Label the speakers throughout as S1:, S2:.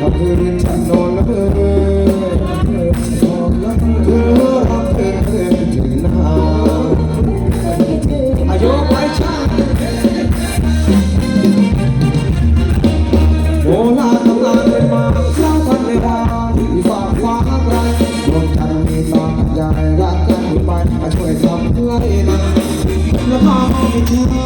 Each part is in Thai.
S1: รับเธอเรียนฉันนน้อชอบเธอรับเอเธอถึงาอายุไปช่าโบราณตาเป็มาเล่ากันในวานที่ากฟ้าไกดวงจันมีตาใจรักกันไปช่วยทำเพื่อนาและพาไม่เจ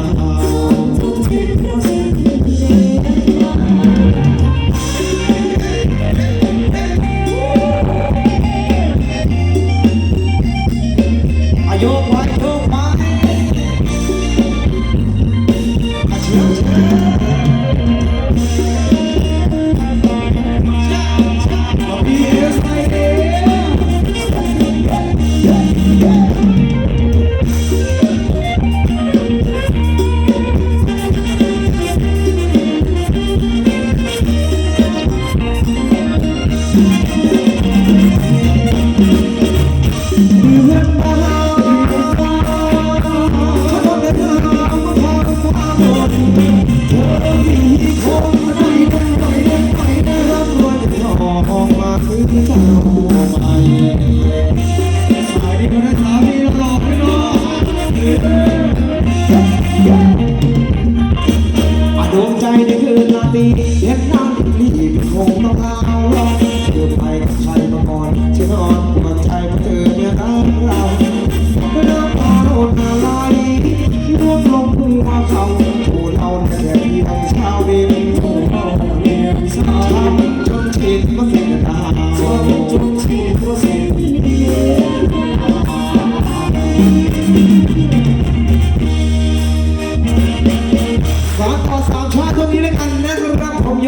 S1: love. มองมาถึงเจ้าไปสาย
S2: นี้มาได้สามีหล่อไม่หล่อ